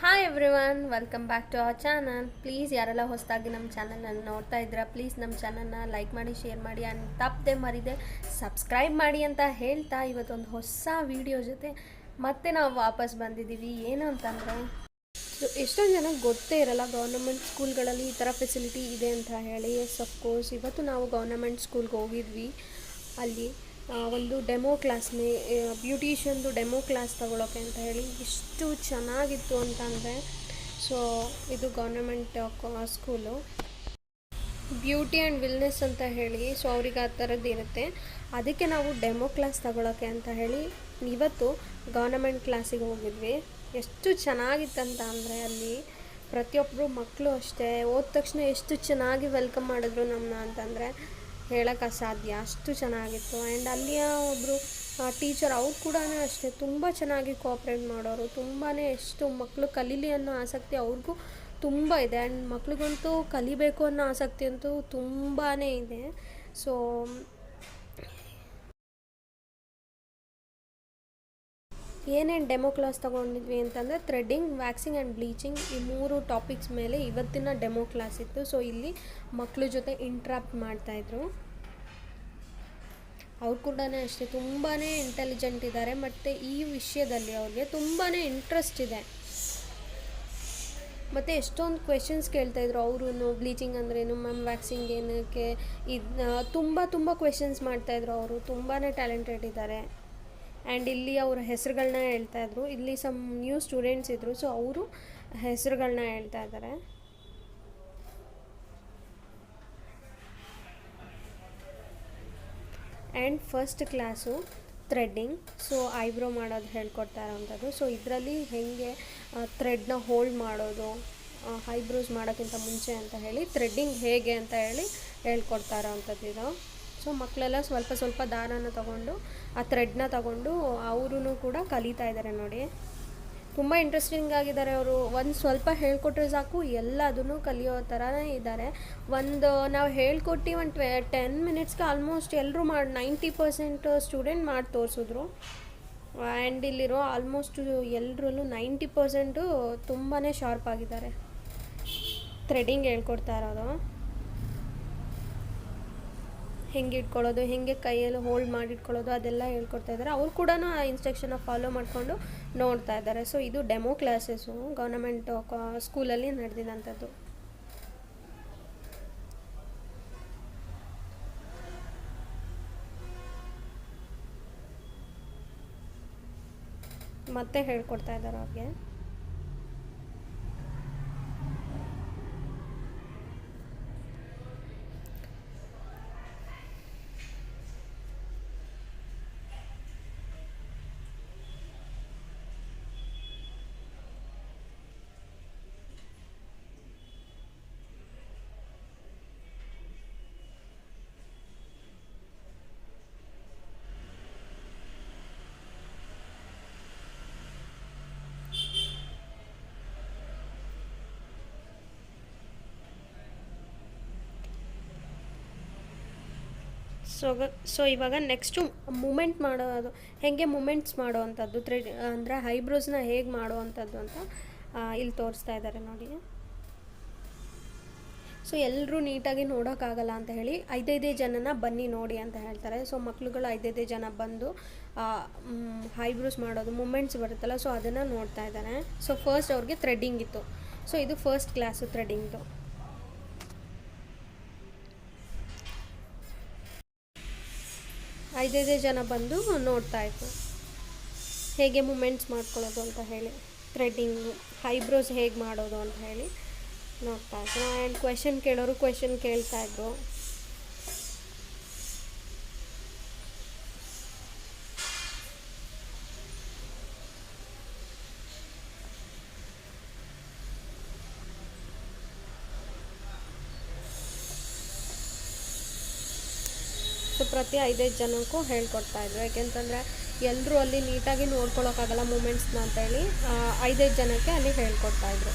Hi everyone welcome back to our channel please ಯಾರೆಲ್ಲ ಹೊಸದಾಗಿ ನಮ್ಮ ಚಾನಲನ್ನು ನೋಡ್ತಾ ಇದ್ದೀರಾ ಪ್ಲೀಸ್ ನಮ್ಮ ಚಾನಲ್ನ ಲೈಕ್ ಮಾಡಿ ಶೇರ್ ಮಾಡಿ ಆ್ಯಂಡ್ ತಪ್ಪದೆ ಮರಿದೆ ಸಬ್ಸ್ಕ್ರೈಬ್ ಮಾಡಿ ಅಂತ ಹೇಳ್ತಾ ಇವತ್ತೊಂದು ಹೊಸ ವಿಡಿಯೋ ಜೊತೆ ಮತ್ತೆ ನಾವು ವಾಪಸ್ ಬಂದಿದ್ದೀವಿ. ಏನು ಅಂತಂದರೆ ಸೊ ಎಷ್ಟೊಂದು ಜನಕ್ಕೆ ಗೊತ್ತೇ ಇರಲ್ಲ ಗೌರ್ನಮೆಂಟ್ ಸ್ಕೂಲ್ಗಳಲ್ಲಿ ಈ ಥರ ಫೆಸಿಲಿಟಿ ಇದೆ ಅಂತ ಹೇಳಿ. ಎಸ್ ಅಫ್ಕೋರ್ಸ್ ಇವತ್ತು ನಾವು ಗೌರ್ನಮೆಂಟ್ ಸ್ಕೂಲ್ಗೆ ಹೋಗಿದ್ವಿ. ಅಲ್ಲಿ ಒಂದು ಡೆಮೋ ಕ್ಲಾಸ್ನೇ ಬ್ಯೂಟಿಷಿಯನ್ದು ಡೆಮೋ ಕ್ಲಾಸ್ ತಗೊಳ್ಳೋಕೆ ಅಂತ ಹೇಳಿ ಎಷ್ಟು ಚೆನ್ನಾಗಿತ್ತು ಅಂತಂದರೆ ಸೊ ಇದು government school beauty and wellness ಅಂತ ಹೇಳಿ ಸೊ ಅವ್ರಿಗೆ ಆ ಥರದ್ದು ಇರುತ್ತೆ. ಅದಕ್ಕೆ ನಾವು ಡೆಮೋ ಕ್ಲಾಸ್ ತಗೊಳ್ಳೋಕೆ ಅಂತ ಹೇಳಿ ಇವತ್ತು ಗೌರ್ನಮೆಂಟ್ ಕ್ಲಾಸಿಗೆ ಹೋಗಿದ್ವಿ. ಎಷ್ಟು ಚೆನ್ನಾಗಿತ್ತಂತ ಅಂದರೆ ಅಲ್ಲಿ ಪ್ರತಿಯೊಬ್ಬರು ಮಕ್ಕಳು ಅಷ್ಟೇ, ಹೋದ ತಕ್ಷಣ ಎಷ್ಟು ಚೆನ್ನಾಗಿ ವೆಲ್ಕಮ್ ಮಾಡಿದ್ರು ನಮ್ಮನ್ನ ಅಂತಂದರೆ ಹೇಳೋಕ್ಕೆ ಅಸಾಧ್ಯ. ಅಷ್ಟು ಚೆನ್ನಾಗಿತ್ತು. ಆ್ಯಂಡ್ ಅಲ್ಲಿಯ ಒಬ್ಬರು ಟೀಚರ್ ಅವ್ರು ಕೂಡ ಅಷ್ಟೇ. ತುಂಬ ಚೆನ್ನಾಗಿ ಕೋಆಪ್ರೇಟ್ ಮಾಡೋರು. ತುಂಬಾ ಎಷ್ಟು ಮಕ್ಕಳು ಕಲೀಲಿ ಅನ್ನೋ ಆಸಕ್ತಿ ಅವ್ರಿಗೂ ತುಂಬ ಇದೆ. ಆ್ಯಂಡ್ ಮಕ್ಳಿಗಂತೂ ಕಲಿಬೇಕು ಅನ್ನೋ ಆಸಕ್ತಿ ಅಂತೂ ತುಂಬಾ ಇದೆ. ಸೊ ಏನೇನು ಡೆಮೋ ಕ್ಲಾಸ್ ತೊಗೊಂಡಿದ್ವಿ ಅಂತಂದರೆ ಥ್ರೆಡ್ಡಿಂಗ್ ವ್ಯಾಕ್ಸಿಂಗ್ ಆ್ಯಂಡ್ ಬ್ಲೀಚಿಂಗ್ ಈ ಮೂರು ಟಾಪಿಕ್ಸ್ ಮೇಲೆ ಇವತ್ತಿನ ಡೆಮೋ ಕ್ಲಾಸ್ ಇತ್ತು. ಸೊ ಇಲ್ಲಿ ಮಕ್ಕಳ ಜೊತೆ ಇಂಟ್ರಾಕ್ಟ್ ಮಾಡ್ತಾಯಿದ್ರು ಅವ್ರು ಕೂಡ ಅಷ್ಟೇ ತುಂಬಾ ಇಂಟೆಲಿಜೆಂಟ್ ಇದ್ದಾರೆ ಮತ್ತು ಈ ವಿಷಯದಲ್ಲಿ ಅವ್ರಿಗೆ ತುಂಬಾ ಇಂಟ್ರೆಸ್ಟ್ ಇದೆ. ಮತ್ತು ಎಷ್ಟೊಂದು ಕ್ವೆಶನ್ಸ್ ಕೇಳ್ತಾಯಿದ್ರು ಅವರು ಬ್ಲೀಚಿಂಗ್ ಅಂದ್ರೇನು ಮ್ಯಾಮ್ ವ್ಯಾಕ್ಸಿಂಗ್ ಏನಕ್ಕೆ, ಇದು ತುಂಬ ತುಂಬ ಕ್ವೆಶನ್ಸ್ ಮಾಡ್ತಾಯಿದ್ರು ಅವರು ತುಂಬಾ ಟ್ಯಾಲೆಂಟೆಡ್ ಇದ್ದಾರೆ ಆ್ಯಂಡ್ ಇಲ್ಲಿ ಅವ್ರ ಹೆಸರುಗಳನ್ನ ಹೇಳ್ತಾಯಿದ್ರು ಇಲ್ಲಿ ಸಮ್ ನ್ಯೂ ಸ್ಟೂಡೆಂಟ್ಸ್ ಇದ್ದರು ಸೊ ಅವರು ಹೆಸರುಗಳನ್ನ ಹೇಳ್ತಾ ಇದ್ದಾರೆ and first class threading so eyebrow ಮಾಡೋದು ಹೇಳ್ಕೊಡ್ತಾ ಇರೋವಂಥದ್ದು. ಸೊ ಇದರಲ್ಲಿ ಹೇಗೆ ಥ್ರೆಡ್ನ ಹೋಲ್ಡ್ ಮಾಡೋದು ಐಬ್ರೋಸ್ ಮಾಡೋಕ್ಕಿಂತ ಮುಂಚೆ ಅಂತ ಹೇಳಿ ಥ್ರೆಡ್ಡಿಂಗ್ ಹೇಗೆ ಅಂತ ಹೇಳಿ ಹೇಳ್ಕೊಡ್ತಾ ಇರೋವಂಥದ್ದು ಇದು. ಸೊ ಮಕ್ಕಳೆಲ್ಲ ಸ್ವಲ್ಪ ಸ್ವಲ್ಪ ದಾರನ ತಗೊಂಡು, ಆ ಥ್ರೆಡ್ನ ತಗೊಂಡು ಅವರೂ ಕೂಡ ಕಲಿತಾ ಇದ್ದಾರೆ ನೋಡಿ. ತುಂಬ ಇಂಟ್ರೆಸ್ಟಿಂಗ್ ಆಗಿದ್ದಾರೆ ಅವರು. ಒಂದು ಸ್ವಲ್ಪ ಹೇಳ್ಕೊಟ್ರೆ ಸಾಕು ಎಲ್ಲದನ್ನು ಕಲಿಯೋ ಥರನೇ ಇದ್ದಾರೆ. ಒಂದು ನಾವು ಹೇಳ್ಕೊಟ್ಟು ಒಂದು ಟ್ವೆ ಟೆನ್ ಮಿನಿಟ್ಸ್ಗೆ ಆಲ್ಮೋಸ್ಟ್ ಎಲ್ಲರೂ ಮಾಡಿ ನೈಂಟಿ ಪರ್ಸೆಂಟ್ ಸ್ಟೂಡೆಂಟ್ ಮಾಡಿ ತೋರಿಸಿದ್ರು. ಆ್ಯಂಡ್ ಇಲ್ಲಿರೋ ಆಲ್ಮೋಸ್ಟ್ ಎಲ್ಲರಲ್ಲೂ ನೈಂಟಿ ಪರ್ಸೆಂಟು ತುಂಬಾ ಶಾರ್ಪ್ ಆಗಿದ್ದಾರೆ. ಥ್ರೆಡಿಂಗ್ ಹೇಳ್ಕೊಡ್ತಾ ಇರೋದು. ಹೆಂಗೆ ಇಟ್ಕೊಳ್ಳೋದು, ಹೆಂಗೆ ಕೈಯಲ್ಲಿ ಹೋಲ್ಡ್ ಮಾಡಿ ಇಟ್ಕೊಳ್ಳೋದು ಅದೆಲ್ಲ ಹೇಳ್ಕೊಡ್ತಾ ಇದ್ದಾರೆ. ಅವ್ರು ಕೂಡ ಆ ಇನ್ಸ್ಟ್ರಕ್ಷನ್ನ ಫಾಲೋ ಮಾಡಿಕೊಂಡು ನೋಡ್ತಾ ಇದ್ದಾರೆ. ಸೊ ಇದು ಡೆಮೋ ಕ್ಲಾಸಸ್ಸು ಗೌರ್ನಮೆಂಟ್ ಸ್ಕೂಲಲ್ಲಿ ನಡೆದಿದಂಥದ್ದು ಮತ್ತೆ ಹೇಳ್ಕೊಡ್ತಾ ಇದ್ದಾರೆ ಅವ್ರಿಗೆ. ಸೊ ಸೊ ಇವಾಗ ನೆಕ್ಸ್ಟು ಮೂಮೆಂಟ್ ಮಾಡೋದು ಹೇಗೆ ಮೂಮೆಂಟ್ಸ್ ಮಾಡೋ ಅಂಥದ್ದು? ಥ್ರೆಡ್ ಅಂದರೆ ಐಬ್ರೋಸ್ನ ಹೇಗೆ ಮಾಡೋ ಅಂಥದ್ದು ಅಂತ ಇಲ್ಲಿ ತೋರಿಸ್ತಾ ಇದ್ದಾರೆ ನೋಡಿ. ಸೊ ಎಲ್ಲರೂ ನೀಟಾಗಿ ನೋಡೋಕ್ಕಾಗಲ್ಲ ಅಂತ ಹೇಳಿ ಐದೈದೇ ಜನನ ಬನ್ನಿ ನೋಡಿ ಅಂತ ಹೇಳ್ತಾರೆ. ಸೊ ಮಕ್ಳುಗಳು ಐದೈದೇ ಜನ ಬಂದು ಐಬ್ರೋಸ್ ಮಾಡೋದು ಮೂಮೆಂಟ್ಸ್ ಬರುತ್ತಲ್ಲ ಸೊ ಅದನ್ನು ನೋಡ್ತಾ ಇದ್ದಾರೆ ಸೊ ಫಸ್ಟ್ ಅವ್ರಿಗೆ ಥ್ರೆಡ್ಡಿಂಗ್ ಇತ್ತು. ಸೊ ಇದು ಫಸ್ಟ್ ಕ್ಲಾಸು ಥ್ರೆಡ್ಡಿಂಗ್ದು ಐದೈದೇ ಜನ ಬಂದು ನೋಡ್ತಾ ಇದ್ದರು ಹೇಗೆ ಮೂಮೆಂಟ್ಸ್ ಮಾಡ್ಕೊಳ್ಳೋದು ಅಂತ ಹೇಳಿ ಥ್ರೆಡ್ಡಿಂಗು ಐಬ್ರೋಸ್ ಹೇಗೆ ಮಾಡೋದು ಅಂತ ಹೇಳಿ ನೋಡ್ತಾ ಇದ್ರು ಆ್ಯಂಡ್ ಕ್ವೆಶನ್ ಕೇಳೋರು ಕ್ವೆಶನ್ ಕೇಳ್ತಾ ಪ್ರತಿ ಐದೈದು ಜನಕ್ಕೂ ಹೇಳ್ಕೊಡ್ತಾ ಇದ್ರು. ಯಾಕೆಂತಂದರೆ ಎಲ್ಲರೂ ಅಲ್ಲಿ ನೀಟಾಗಿ ನೋಡ್ಕೊಳೋಕ್ಕಾಗಲ್ಲ ಮೂಮೆಂಟ್ಸ್ನ ಅಂತೇಳಿ ಐದೈದು ಜನಕ್ಕೆ ಅಲ್ಲಿ ಹೇಳ್ಕೊಡ್ತಾ ಇದ್ರು.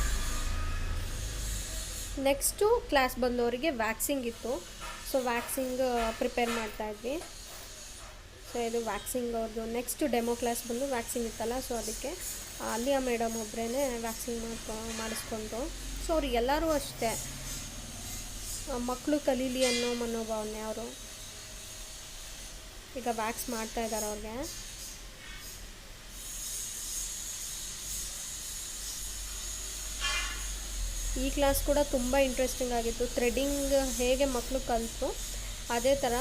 ನೆಕ್ಸ್ಟು ಕ್ಲಾಸ್ ಬಂದವರಿಗೆ ವ್ಯಾಕ್ಸಿಂಗ್ ಇತ್ತು. ಸೊ ವ್ಯಾಕ್ಸಿಂಗ್ ಪ್ರಿಪೇರ್ ಮಾಡ್ತಾ ಇದ್ವಿ. ಸೊ ಇದು ವ್ಯಾಕ್ಸಿಂಗ್ ಅವ್ರದ್ದು ನೆಕ್ಸ್ಟ್ ಡೆಮೋ ಕ್ಲಾಸ್ ಬಂದು ವ್ಯಾಕ್ಸಿಂಗ್ ಇತ್ತಲ್ಲ ಸೊ ಅದಕ್ಕೆ ಅಲ್ಲಿಯ ಮೇಡಮ್ ಒಬ್ಬರೇ ವ್ಯಾಕ್ಸಿನ್ ಮಾಡ್ಕೊ, ಮಾಡಿಸ್ಕೊಂಡ್ರು. ಸೊ ಅವ್ರು ಎಲ್ಲರೂ ಅಷ್ಟೇ. ಮಕ್ಕಳು ಕಲೀಲಿ ಅನ್ನೋ ಮನೋಭಾವನೆ ಅವರು. ಈಗ ವ್ಯಾಕ್ಸ್ ಮಾಡ್ತಾ ಇದ್ದಾರೆ ಅವ್ರಿಗೆ. ಈ ಕ್ಲಾಸ್ ಕೂಡ ತುಂಬ ಇಂಟ್ರೆಸ್ಟಿಂಗ್ ಆಗಿತ್ತು. ಥ್ರೆಡಿಂಗ್ ಹೇಗೆ ಮಕ್ಕಳು ಕಲಿತು ಅದೇ ಥರ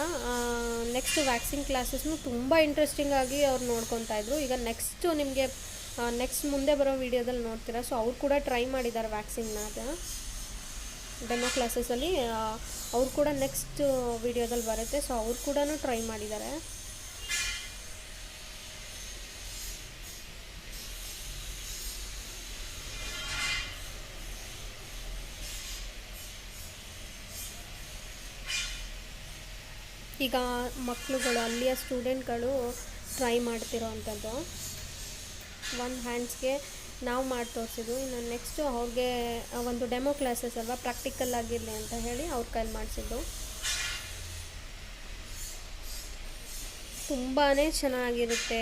ನೆಕ್ಸ್ಟ್ ವ್ಯಾಕ್ಸಿನ್ ಕ್ಲಾಸಸ್ನು ತುಂಬ ಇಂಟ್ರೆಸ್ಟಿಂಗ್ ಆಗಿ ಅವ್ರು ನೋಡ್ಕೊತಾ ಇದ್ರು. ಈಗ ನೆಕ್ಸ್ಟು ನಿಮಗೆ ನೆಕ್ಸ್ಟ್ ಮುಂದೆ ಬರೋ ವೀಡಿಯೋದಲ್ಲಿ ನೋಡ್ತೀರಾ? ಸೊ ಅವ್ರು ಕೂಡ ಟ್ರೈ ಮಾಡಿದ್ದಾರೆ ವ್ಯಾಕ್ಸಿನ್ನ ಡೆಮೋ ಕ್ಲಾಸಸಲ್ಲಿ ಅವ್ರು ಕೂಡ ನೆಕ್ಸ್ಟ್ ವೀಡಿಯೋದಲ್ಲಿ ಬರುತ್ತೆ. ಸೊ ಅವ್ರು ಕೂಡ ಟ್ರೈ ಮಾಡಿದ್ದಾರೆ ಈಗ ಮಕ್ಕಳುಗಳು ಅಲ್ಲಿಯ ಸ್ಟೂಡೆಂಟ್ಗಳು ಟ್ರೈ ಮಾಡ್ತಿರೋ ಅಂಥದ್ದು ಒಂದು ಹ್ಯಾಂಡ್ಸ್ಗೆ ನಾವು ಮಾಡಿ ತೋರಿಸಿದ್ವು ಇನ್ನು ನೆಕ್ಸ್ಟು ಅವ್ರಿಗೆ ಒಂದು ಡೆಮೋ ಕ್ಲಾಸಸ್ ಅಲ್ವಾ ಪ್ರಾಕ್ಟಿಕಲ್ ಆಗಿರಲಿ ಅಂತ ಹೇಳಿ ಅವ್ರ ಕೈಲಿ ಮಾಡಿಸಿದ್ದು. ತುಂಬಾ ಚೆನ್ನಾಗಿರುತ್ತೆ.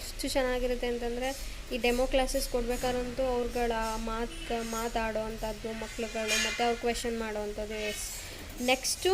ಎಷ್ಟು ಚೆನ್ನಾಗಿರುತ್ತೆ ಅಂತಂದರೆ, ಈ ಡೆಮೋ ಕ್ಲಾಸಸ್ ಕೊಡ್ಬೇಕಾದ್ರಂತೂ ಅವ್ರುಗಳ ಮಾತು, ಮಾತಾಡೋ ಅಂಥದ್ದು, ಮಕ್ಳುಗಳು, ಮತ್ತು ಅವ್ರು ಕ್ವೆಶನ್ ಮಾಡೋ ಅಂಥದ್ದು yes next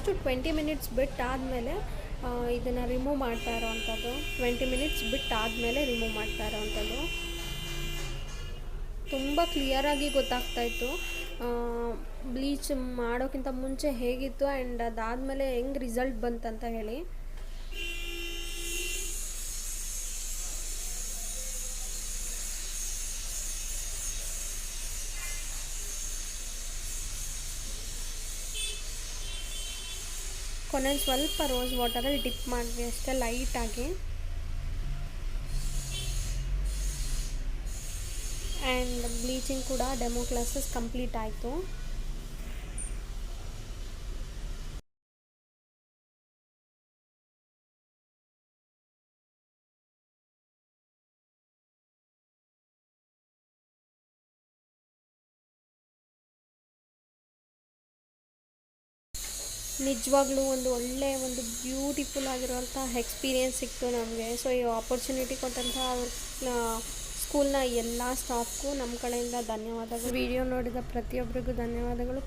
next twenty minutes ಬಿಟ್ಟಾದಮೇಲೆ ಇದನ್ನು ರಿಮೂವ್ ಮಾಡ್ತಾ ಇರೋವಂಥದ್ದು. ಟ್ವೆಂಟಿ ಮಿನಿಟ್ಸ್ ಬಿಟ್ಟಾದಮೇಲೆ ರಿಮೂವ್ ಮಾಡ್ತಾ ಇರೋವಂಥದ್ದು. ತುಂಬ ಕ್ಲಿಯರಾಗಿ ಗೊತ್ತಾಗ್ತಾಯಿತ್ತು ಬ್ಲೀಚ್ ಮಾಡೋಕ್ಕಿಂತ ಮುಂಚೆ ಹೇಗಿತ್ತು ಆ್ಯಂಡ್ ಅದಾದಮೇಲೆ ಹೆಂಗೆ ರಿಸಲ್ಟ್ ಬಂತಂತ ಹೇಳಿ. ಕೊನೆಯಲ್ಲಿ ಸ್ವಲ್ಪ ರೋಸ್ ವಾಟರಲ್ಲಿ ಡಿಪ್ ಮಾಡಿದ್ವಿ ಅಷ್ಟೇ ಲೈಟಾಗಿ ಆ್ಯಂಡ್ ಬ್ಲೀಚಿಂಗ್ ಕೂಡ ಡೆಮೋ ಕ್ಲಾಸಸ್ ಕಂಪ್ಲೀಟ್ ಆಯಿತು. ನಿಜವಾಗ್ಲೂ ಒಂದು ಒಳ್ಳೆಯ ಒಂದು ಬ್ಯೂಟಿಫುಲ್ ಆಗಿರುವಂಥ ಎಕ್ಸ್ಪೀರಿಯೆನ್ಸ್ ಸಿಕ್ತು ನಮಗೆ. ಸೊ ಈ ಆಪರ್ಚುನಿಟಿ ಕೊಟ್ಟಂಥ ಸ್ಕೂಲ್ನ ಎಲ್ಲ ಸ್ಟಾಫ್ಗೂ ನಮ್ಮ ಕಡೆಯಿಂದ ಧನ್ಯವಾದಗಳು. ವಿಡಿಯೋ ನೋಡಿದ ಪ್ರತಿಯೊಬ್ಬರಿಗೂ ಧನ್ಯವಾದಗಳು.